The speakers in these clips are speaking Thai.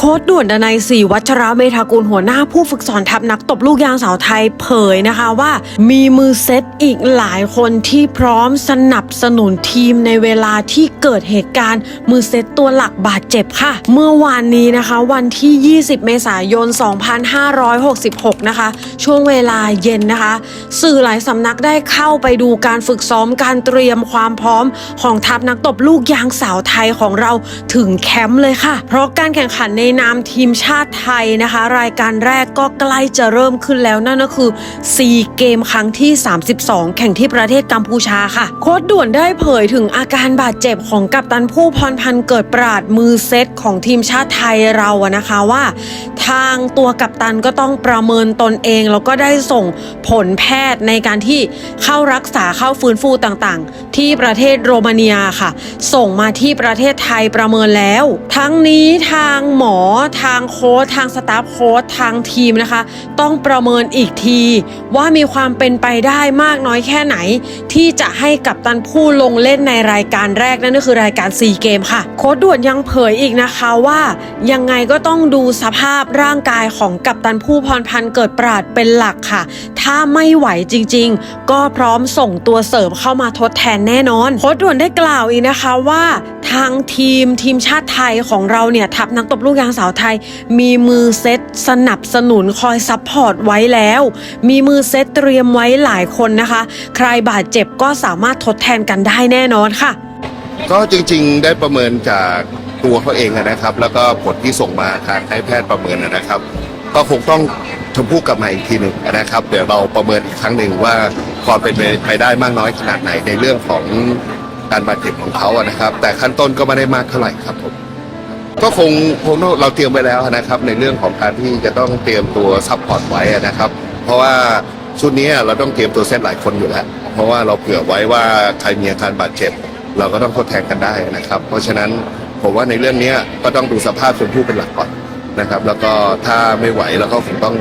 โค้ดด่วนดนัยศรีวัชระเมธากุลหัวหน้าผู้ฝึกสอนทัพนักตบลูกยางสาวไทยเผยนะคะว่า มีมือเซตอีกหลายคนที่พร้อมสนับสนุนทีมในเวลาที่เกิดเหตุการณ์ มือเซตตัวหลักบาดเจ็บค่ะ เมื่อวานนี้นะคะ วันที่ 20 เมษายน 2566 นะคะ ช่วงเวลาเย็นนะคะ สื่อหลายสำนักได้เข้าไปดูการฝึกซ้อมการเตรียมความพร้อมของทัพนักตบลูกยางสาวไทยของเราถึงแคมป์เลยค่ะ เพราะการแข่งขันในนามทีมชาติไทยนะคะ รายการแรกก็ใกล้จะเริ่มขึ้นแล้วนั่นก็คือซีเกมครั้งที่ 32 แข่งที่ประเทศกัมพูชาค่ะ โค้ดด่วนได้เผยถึงอาการบาดเจ็บของกัปตันผู้พรพันธ์เกิดปราดมือเซตของทีมชาติไทยเราอะนะคะว่า ทางตัวกัปตันก็ต้องประเมินตนเอง แล้วก็ได้ส่งผลแพทย์ในการที่เข้ารักษาเข้าฟื้นฟูต่างๆ ที่ประเทศโรมาเนียค่ะ ส่งมาที่ประเทศไทยประเมินแล้ว ทั้งนี้ทางหมอทางโค้ชทางสตาฟโค้ชทางทีมนะคะ ต้องประเมินอีกที ว่ามีความเป็นไปได้มากน้อยแค่ไหน ที่จะให้กัปตันผู้ลงเล่นในรายการแรกนั่นก็คือรายการซีเกมค่ะ โค้ดด่วนยังเผยอีกนะคะว่ายังไงก็ต้องดูสภาพร่างกายของกัปตันผู้พรพันธ์เกิดปราดเป็นหลักค่ะ ถ้าไม่ไหวจริง ๆ ก็พร้อมส่งตัวเสริมเข้ามาทดแทนแน่นอน โค้ดด่วนได้กล่าวอีกนะคะว่าทางทีมทีมชาติไทยของเราเนี่ยทัพนักตบลูกยางสาวไทย มีมือเซตสนับสนุนคอยซัพพอร์ตไว้แล้ว มีมือเซตเตรียมไว้หลายคนนะคะ ใครบาดเจ็บก็สามารถทดแทนกันได้แน่นอนค่ะ ก็จริงๆ ได้ประเมินจากตัวเขาเองนะครับ แล้วก็ผลที่ส่งมาทางให้แพทย์ประเมินนะครับ ก็คงต้องชมพู่กลับมาอีกทีหนึ่งนะครับ เดี๋ยวเราประเมินอีกครั้งหนึ่งว่าความเป็นไปได้มากน้อยขนาดไหนในเรื่องของ การบาดเจ็บของเขาอะนะครับ แต่ขั้นต้นก็ไม่ได้มากเท่าไหร่ครับผมก็คงคงเราเตรียมไว้แล้วนะครับ ในเรื่องของการที่จะต้องเตรียมตัวซัพพอร์ตไว้นะครับ เพราะว่าชุดนี้เราต้องเตรียมตัวเซตหลายคนอยู่แล้ว เพราะว่าเราเผื่อไว้ว่าใครมีอาการบาดเจ็บ เราก็ต้องทดแทนกันได้นะครับ เพราะฉะนั้นผมว่าในเรื่องนี้ก็ต้องดูสภาพชมพู่เป็นหลักก่อนนะครับ แล้วก็ถ้าไม่ไหวเราก็คงต้อง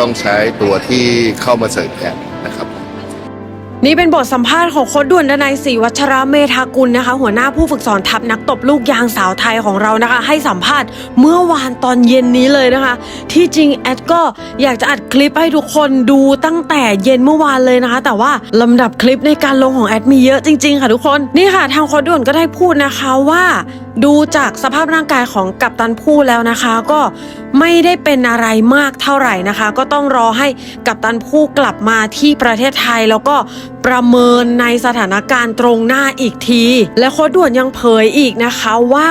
ต้องใช้ตัวที่เข้ามาเสริมแทนนะครับ นี่เป็นบทสัมภาษณ์ของโค้ดด่วนดนัยศรีวัชระเมธากุลนะคะ หัวหน้าผู้ฝึกสอนทัพนักตบลูกยางสาวไทยของเรานะคะ ให้สัมภาษณ์เมื่อวานตอนเย็นนี้เลยนะคะ ที่จริงแอดก็อยากจะอัดคลิปให้ทุกคนดูตั้งแต่เย็นเมื่อวานเลยนะคะ แต่ว่าลำดับคลิปในการลงของแอดมีเยอะจริงๆ ค่ะทุกคนนี่ค่ะ ทางโค้ดด่วนก็ได้พูดนะคะว่า ดูจากสภาพร่างกายของกัปตันผู้แล้วนะคะ ก็ไม่ได้เป็นอะไรมากเท่าไหร่นะคะ ก็ต้องรอให้กัปตันผู้กลับมาที่ประเทศไทยแล้วก็ประเมินในสถานการณ์ตรงหน้าอีกที และโค้ดด่วนยังเผยอีกนะคะว่า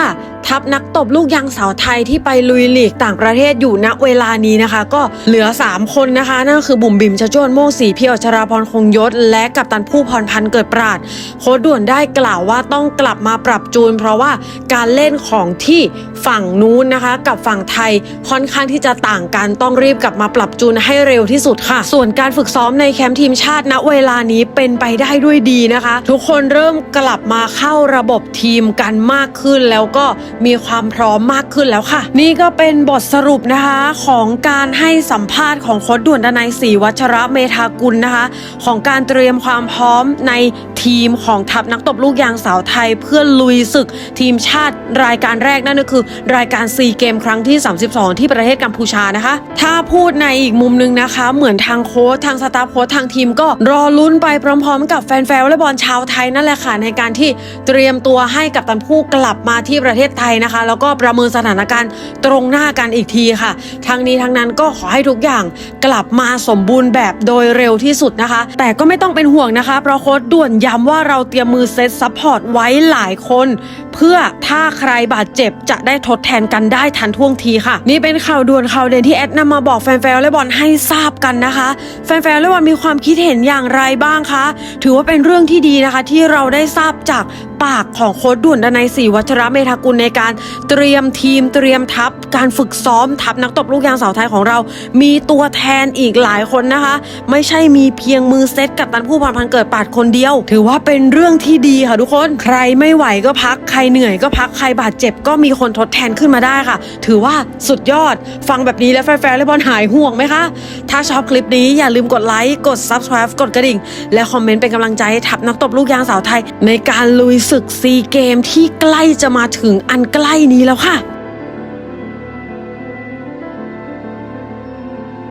ทัพนักตบลูกยางสาวไทยที่ไปลุยลีกต่างประเทศอยู่ณเวลานี้นะคะ ก็เหลือ 3 คนนะคะ นั่นคือบุ๋มบิมชโจนโมกศรีพี่อชราพรคงยศ และกัปตันผู้พรพันธ์เกิดปราด โค้ดด่วนได้กล่าวว่าต้องกลับมาปรับจูน เพราะว่าการเล่นของที่ ฝั่งนู้นนะคะ กับฝั่งไทยค่อนข้างที่จะต่างกันต้องรีบกลับมาปรับจูนให้เร็วที่สุดค่ะ ส่วนการฝึกซ้อมในแคมป์ทีมชาติณเวลานี้เป็นไปได้ด้วยดีนะคะ ทุกคนเริ่มกลับมาเข้าระบบทีมกันมากขึ้นแล้วก็มีความพร้อมมากขึ้นแล้วค่ะ นี่ก็เป็นบทสรุปนะคะของการให้สัมภาษณ์ของโค้ดด่วนดนัยศรีวัชระเมธากุลนะคะ ของการเตรียมความพร้อมในทีมของทัพนักตบลูกยางสาวไทย เพื่อลุยศึกทีมชาติรายการแรกนั่นก็คือรายการซีเกมครั้งที่ 32 ที่ประเทศกัมพูชานะคะ ถ้าพูดในอีกมุมนึงนะคะ เหมือนทางโค้ชทางสตาฟโค้ชทางทีมก็รอลุ้นไปพร้อมๆ กับแฟนๆวอลเลย์บอลชาวไทยนั่นแหละค่ะในการที่เตรียมตัวให้กับตันผู้กลับมาที่ประเทศไทยนะคะ แล้วก็ประเมินสถานการณ์ตรงหน้ากันอีกทีค่ะ ทั้งนี้ทั้งนั้นก็ขอให้ทุกอย่างกลับมาสมบูรณ์แบบโดยเร็วที่สุดนะคะ แต่ก็ไม่ต้องเป็นห่วงนะคะเพราะโค้ชด่วนย้ำว่าเราเตรียมมือเซตซัพพอร์ตไว้หลายคน เพื่อถ้าใครบาดเจ็บจะได้ทดแทนกันได้ทันท่วงทีค่ะ นี่เป็นข่าวด่วนข่าวเด่นที่แอดนำมาบอกแฟนๆวอลเลย์บอลให้ทราบกันนะคะ แฟนๆวอลเลย์บอลมีความคิดเห็นอย่างไรบ้างคะ ถือว่าเป็นเรื่องที่ดีนะคะ ที่เราได้ทราบจากปากของโค้ดด่วนดนัยศรีวัชระเมธากุลในการเตรียมทีมเตรียมทัพ การฝึกซ้อมทัพนักตบลูกยางสาวไทยของเรา มีตัวแทนอีกหลายคนนะคะ ไม่ใช่มีเพียงมือเซตกับตันผู้พันพันเกิดปาดคนเดียว ถือว่าเป็นเรื่องที่ดีค่ะทุกคน ใครไม่ไหวก็พักใครเหนื่อยก็พักใครบาดเจ็บก็มีคนทดแทนขึ้นมาได้ค่ะ ถือว่าสุดยอดฟังแบบนี้แล้วแฟนๆเลบอลหายห่วงไหมคะ ถ้าชอบคลิปนี้อย่าลืมกดไลค์กด subscribe กดกระดิ่ง และคอมเมนต์เป็นกำลังใจให้ทัพนักตบลูกยางสาวไทย ในการลุยศึกซีเกมที่ใกล้จะมาถึงอันใกล้นี้แล้วค่ะ